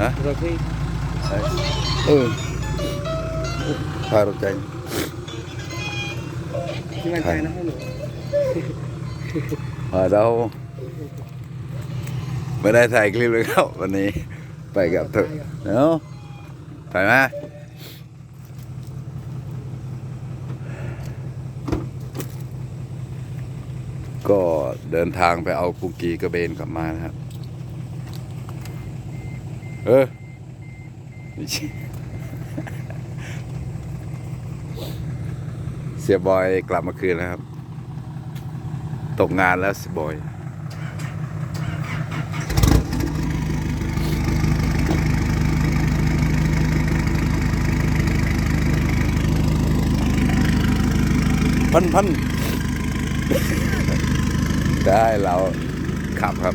ฮะเราเคยเออพารถใจที่มันใจนะให้หนูอ่าเราไม่ได้ถ่ายคลิปเลยครับ วันนี้ไปกับเธอเนาะไปไหมก็เดินทางไปเอากุกกีกระเบนกลับมานะครับ เออไม่ใช่เสียบอยกลับมาคืนแล้วครับ ตกงานแล้วเสียบอยพันพันได้เราขับครับ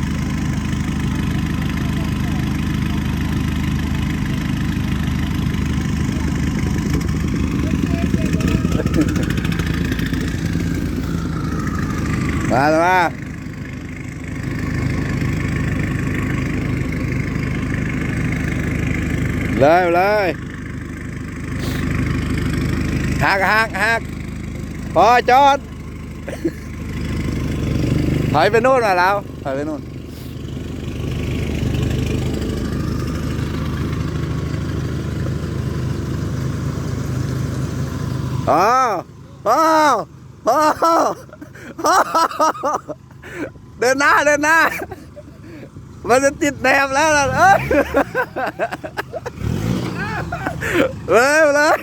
มามาแล้วเลยเลยหักหักหักพอจอด ถอยไปนู่นมาแล้วถอยไปนู่นอ๋ออ๋ออ๋อ เดินหน้าเดินหน้า มันจะติดแนมแล้วล่ะเอ้ยเลยเลย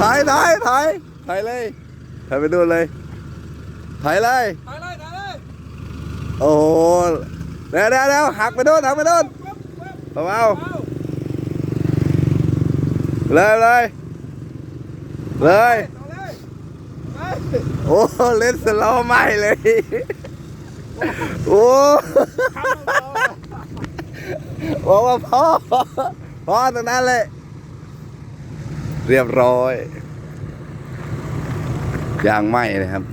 ถ่ายถ่ายถ่ายถ่ายเลยถ่ายไปดูเลยถ่ายเลยไปเลยไปเลยโอ้โหเดี๋ยวเดี๋ยวหักไปโดนหักไปโดนเบาเลย เลยเลยเลยโอ้เล่นสโลว์ใหม่เลยโอ้บอกว่าพ่อพ่อตรงนั้นเลย เรียบร้อยยางไหมเลยครับ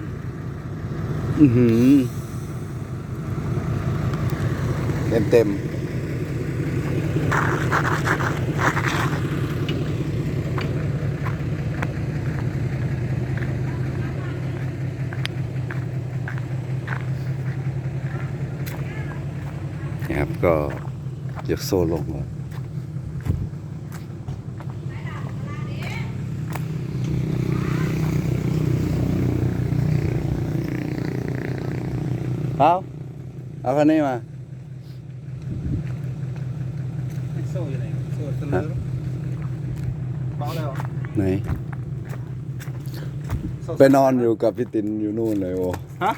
อือหือเต็มเต็ม นี่ครับก็ยกโซ่ลงแล้วเอาเอาคันนี้มาโซ่อยู่ไหนโซ่เสลอเบาแล้วไหนไปนอนอยู่กับพี่ตินอยู่นู่นเลยโอ้ฮะ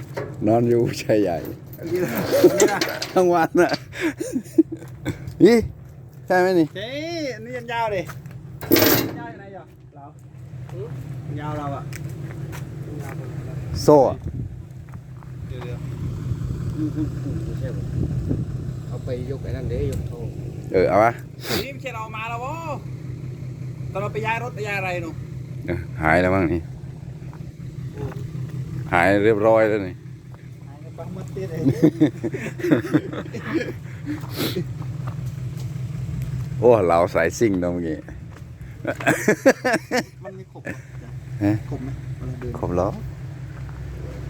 นอนอยู่ชายใหญ่ อันนี้นะอันนี้นะทั้งวันน่ะนี่ใช่ไหมนี่เฮ้ยอันนี้ยังยาวดิยาวอยู่ไหนยาวเรายาวเราอะยาวตรงไหนล่ะโซ่อะเดี๋ยวเดี๋ยวไม่ใช่ผมเอาไปยกไอ้นั่นเด้ยกโทงเออเอาวะนี่ไม่ใช่เรามาแล้ววะตอนเราไปย้ายรถไปย้ายอะไรหนูเออหายแล้วมั้งนี่หายเรียบร้อยแล้วนี่ โอ้เราสายซิ่งตรงนี้มันมีขบฮะขบไหมเวลาเดินครบแล้ว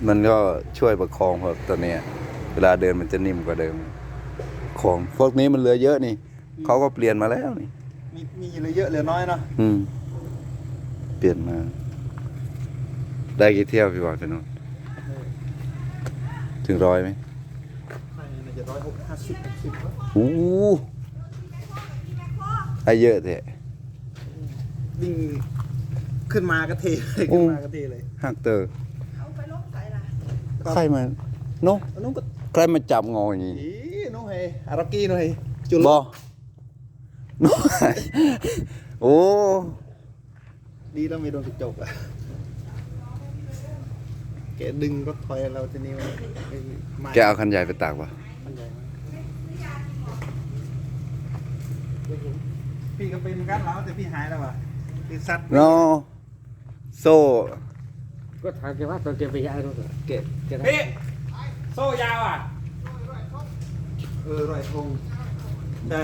มันก็ช่วยประคองครับตัวเนี้ยเวลาเดินมันจะนิ่มกว่าเดิม ของพวกนี้มันเหลือเยอะนี่เขาก็เปลี่ยนมาแล้วนี่ มีมีเหลือเยอะเหลือน้อยเนาะอืม เปลี่ยนมา ได้กี่เที่ยวพี่บอกไปนู่น ถึงร้อยไหมใช่น่าจะร้อยหกห้าสิบหกสิบวะโอ้ได้เยอะเถอะวิ่งขึ้นมากระเทเลยโอ้ขึ้นมากระเทเลยหักเตอร์เอาไปลงใส่ละใครมาโนอันนู้นก็ใครมาจับงออย่างนี้อีนู้นเฮอารอกกี้นู้นเฮจุลบอน้อยโอ้ ดีแล้วไม่โดนกระจกอะ แกดึงรถถอยเราทีนี้มันไม่ไม่แกเอาคันใหญ่ไปตากปะมันใหญ่มากพี่ก็เป็นเหมือนกันแล้วแต่พี่หายแล้วว่ะพี่ซัดโนโซ่ก็ถามแกว่าตอนแกไปย้ายรถอะแกแกได้พี่โซ่ยาวอะเออรอยธงใช่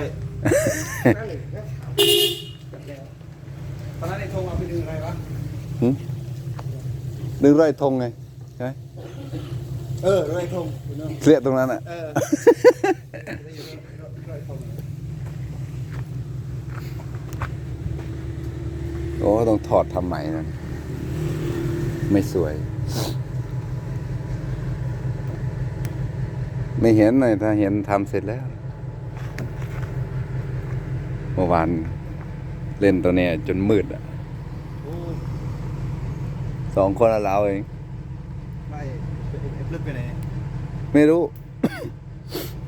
นั่นเลยนะตอนนั้นไอ้ธงเอาไปดึงอะไรวะหึดึงร้อยธงไงใช่ไหม เออรอยธงอยู่เนอะเคลียร์ตรงนั้นอะ เออรอยธงโอ้ต้องถอดทำใหม่นะไม่สวย ไม่เห็นเลยถ้าเห็นทำเสร็จแล้วเมื่อวานเล่นตัวเนี้ยจนมืดอะโอ้สองคนละเราเองไล่ไอ้พ ลึกไปไหนไม่รู้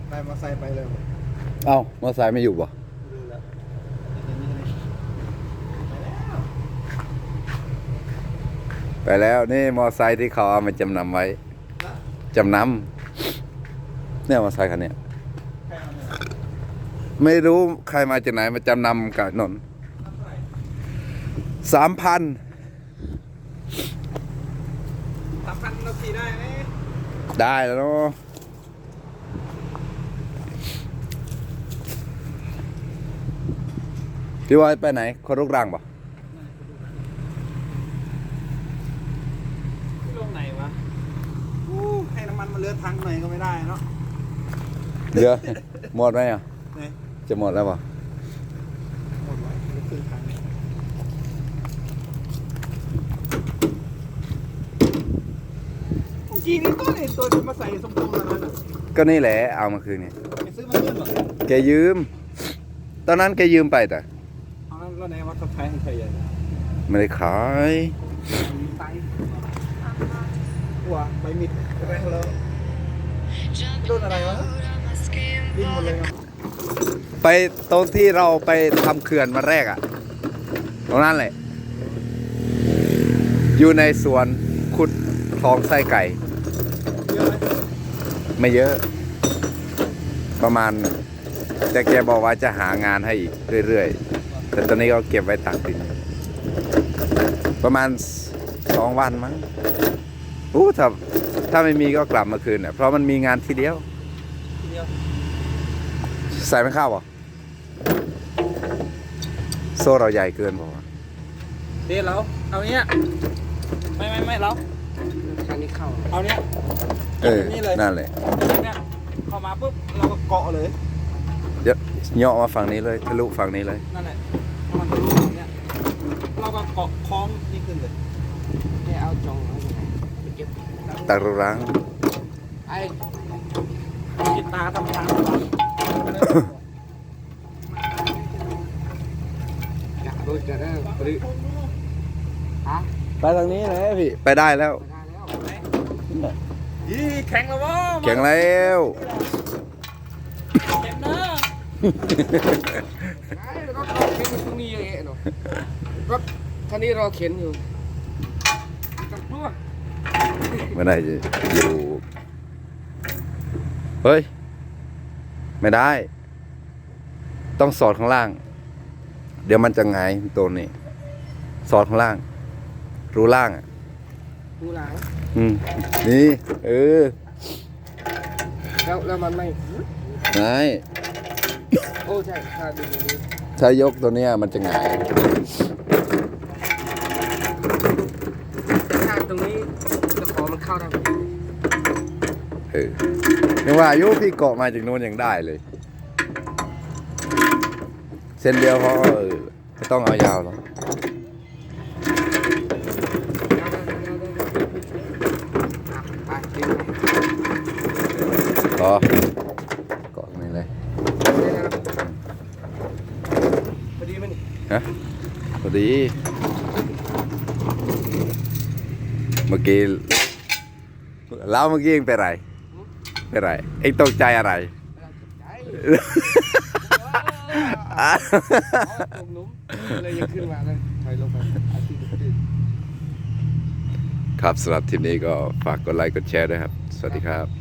ไล่มาใส่ไปเลยเอ้ามอไซค์ไม่อยู่ป่ะดูแล้วเห็นนี่เลยไปแล้วไปแล้วนี่มอไซค์ที่เขาเอามาจำนำไว้จำนำเนี่ยมอไซค์คันเนี้ยใครเอาเนี่ยไม่รู้ใครมาจากไหนมาจำนำกับนนสามพันสามพันเราขี่ได้ไหม ได้แล้วเนาะพี่วายไปไหนคนรุกรังป่ะที่ลงไหนวะอู้ให้น้ำมันมาเลือดทั้งหน่อยก็ไม่ได้เนาะเดี๋ยวหมดไหมอะไหนจะหมดแล้วป่ะหมดไว้เหลือครึ่งถังเมื่อ กี้นี่ตัวนี่ตัวที่มาใส่สมตรงตอนนั้นอะก็นี่แหละเอามาคืนนี่ไปซื้อมาเพื่อนเหรอแกยืม ตอนนั้นแกยืมไปแต่เอาแล้วแล้วไหนวัดสะพายของใครใหญ่ไม่ได้ขายตังหัวใบมิดอะไรของเราโดนอะไรวะดิ้นหมดเลยครับไปตรงที่เราไปทำเขื่อนมาแรกอะตรงนั้นแหละ อยู่ในสวนขุดคลองไส้ไก่ เยอะไหมไม่เยอะ ประมาณ แต่แกบอกว่าจะหางานให้อีกเรื่อยๆ แต่ตอนนี้ก็เก็บไว้ตักดิน ประมาณสองวันมั้งอู้ถ้าถ้าไม่มีก็กลับมาคืนอะเพราะมันมีงานทีเดียว ทีเดียวใส่ไม่เข้าเหรอโซ่เราใหญ่เกินบอกเดี๋ยวเราเอาเนี้ยไม่ไม่ไม่เรา เข้าเอาเนี้ยเออ นี่เลยนั่นแหละเนี้ยเข้ามาปุ๊บเราก็เกาะเลย เดี๋ยวเหยาะมาฝั่งนี้เลยทะลุฝั่งนี้เลย นั่นแหละถ้ามันทะลุอย่างเนี้ยเราก็เกาะคล้องนี่ขึ้นเลยแกเอาจองเอาไปเก็บตักรุรังไอ้กินตาทำทางกะรถจะได้ปริฮะไปทางนี้เลยพี่ ไปได้แล้ว ไปได้แล้วยี่แข็งแล้ววะแข็งแล้วแข็งนะไอ้รถเราเข็นอยู่ตรงนี้เองเนาะรถคันนี้เราเข็นอยู่จับตัวไม่ได้จะอยู่ เฮ้ย ไม่ได้ ต้องสอดข้างล่าง เดี๋ยวมันจะหงายตัวนี้ สอดข้างล่าง รูล่างอะดูหลัง อืมนี่เออแล้วแล้วมันไม่ไงายโอ้ใช่ถ้าดึงอย่างนี้ถ้ายกตัวเนี้ยมันจะหงายถ้าตรงนี้ตะขอมันเข้าได้ไหมเออยังว่าอายุพี่เกาะมาจากนู้นยังได้เลย เส้นเดียวพอเออไม่ต้องเอายาวหรอก ไปดึง ต่อเกาะตรงนี้เลยพอดีไหมนี่ฮะพอดี เมื่อกี้แล้วเมื่อกี้เองเป็นไรเป็นไรเองตกใจอะไรใจอะอ๋อตกหลุมเลยยังขึ้นมาเลยถอยลงไปอาทิตย์ตื่นครับสำหรับทีมนี้ก็ฝากกดไลค์กดแชร์ด้วยครับ สวัสดีครับ